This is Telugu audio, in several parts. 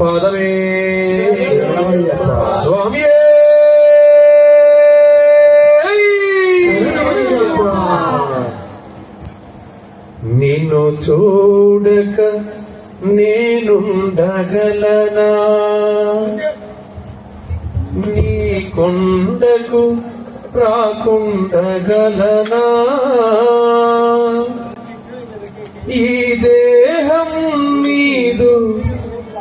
పాదమే స్వామి నిన్ను చూడక నేనుండగలనా? నీ కొండకు రాకుండగలనా? ఇదే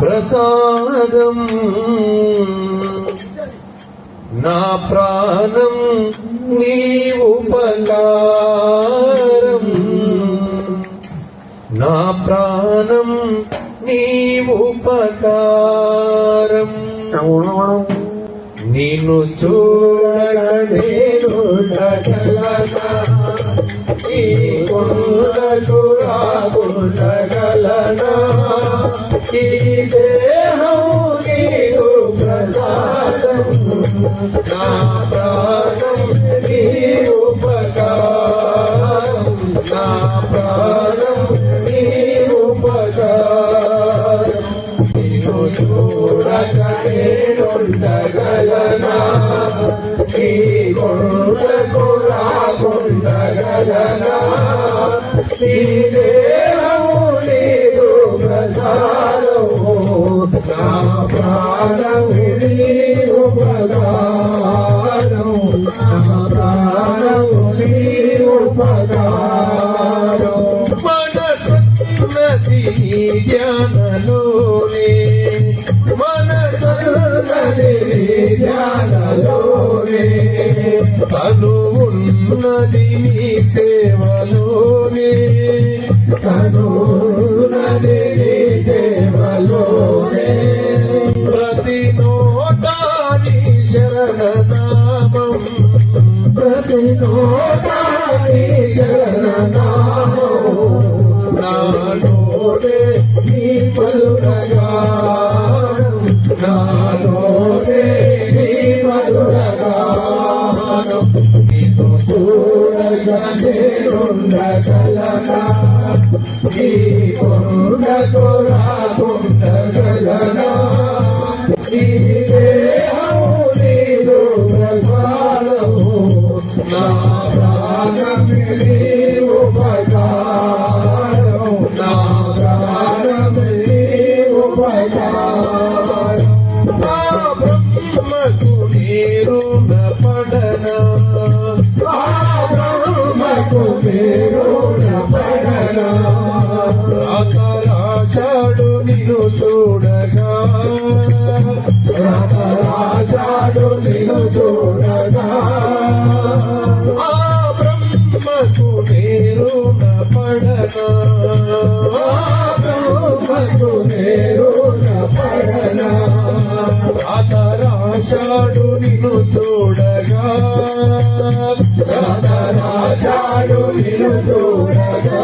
ప్రసాదం. నా ప్రాణం నీ ఉపకారం నా ప్రాణం నీ ఉపకారం నిన్ను చూడగలేనుండగలనా ఈ కొండకు నా ప్రాణం ఉపకారం నా ప్రాణం ఉపకారం నిన్ను చూడగలేనుండగలనా ఈ కొండకు రాకుండగలనా మనసున్నది జ్ఞానలోనే తను ఉన్నది నీ సేవలోనే శరణనామం ప్రతి నోటాని శరణనామం నాలోనే నీ మధురగానం నాలోనే నీ మధురగానం నీకు చూడగా నేనుండగలనా నీ కొండకు కొండ నీ దేహము బ్రహ్మకు నిన్ను చూడగా రాజాడు నిన్ను చూడ రాజాడు నిన్ను చూడగా. రాజాడు నిన్ను చూడగా.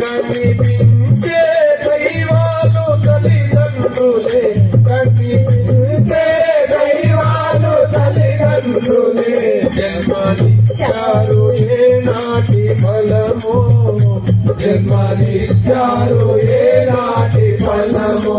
కనిపించే దైవాలు తల్లిదండ్రులే. కనిపించే దైవాలు తల్లిదండ్రులే. జన్మనిచ్చారు ఏ నాటి ఫలము. జన్మనిచ్చారు ఏ నాటి ఫలము.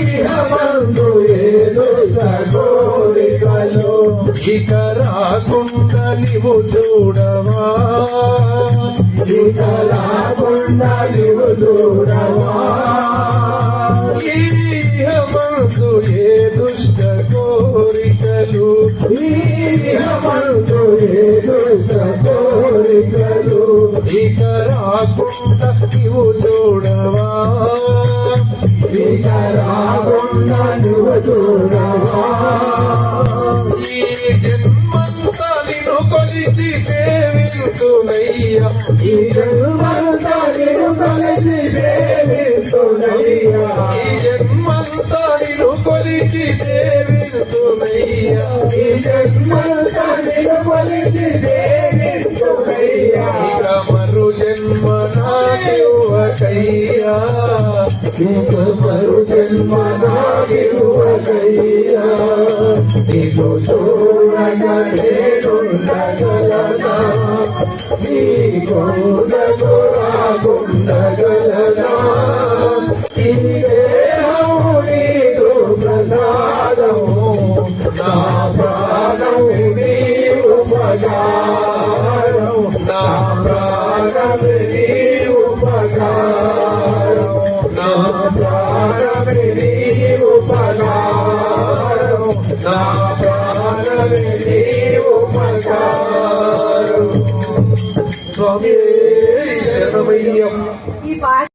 నీవు చూడవా? నీవు ఏ దుష్ట కోరికలు? ఇహమందు ఏ దుష్ట కోరికలు? ఇక రాకుండా నీవు చూడవా? ఇక రాకుండా నువ్వు చూడవా? ఈ జన్మంతా కలిసి సేవితులయ్యా ఈ జన్మంతా నేను కలిసి సేవితులయ్యా ఈ జన్మంతా నేను కొలిచి సేవితులయ్యా ఈ జన్మంతా నేను కొలిచి సేవితులయ్యా మరు జన్మ నాయువకయ్యా మరు జన్మ నాయువకయ్యా నీ మగారం స్వామి శరణమయ్యం ఈ పాట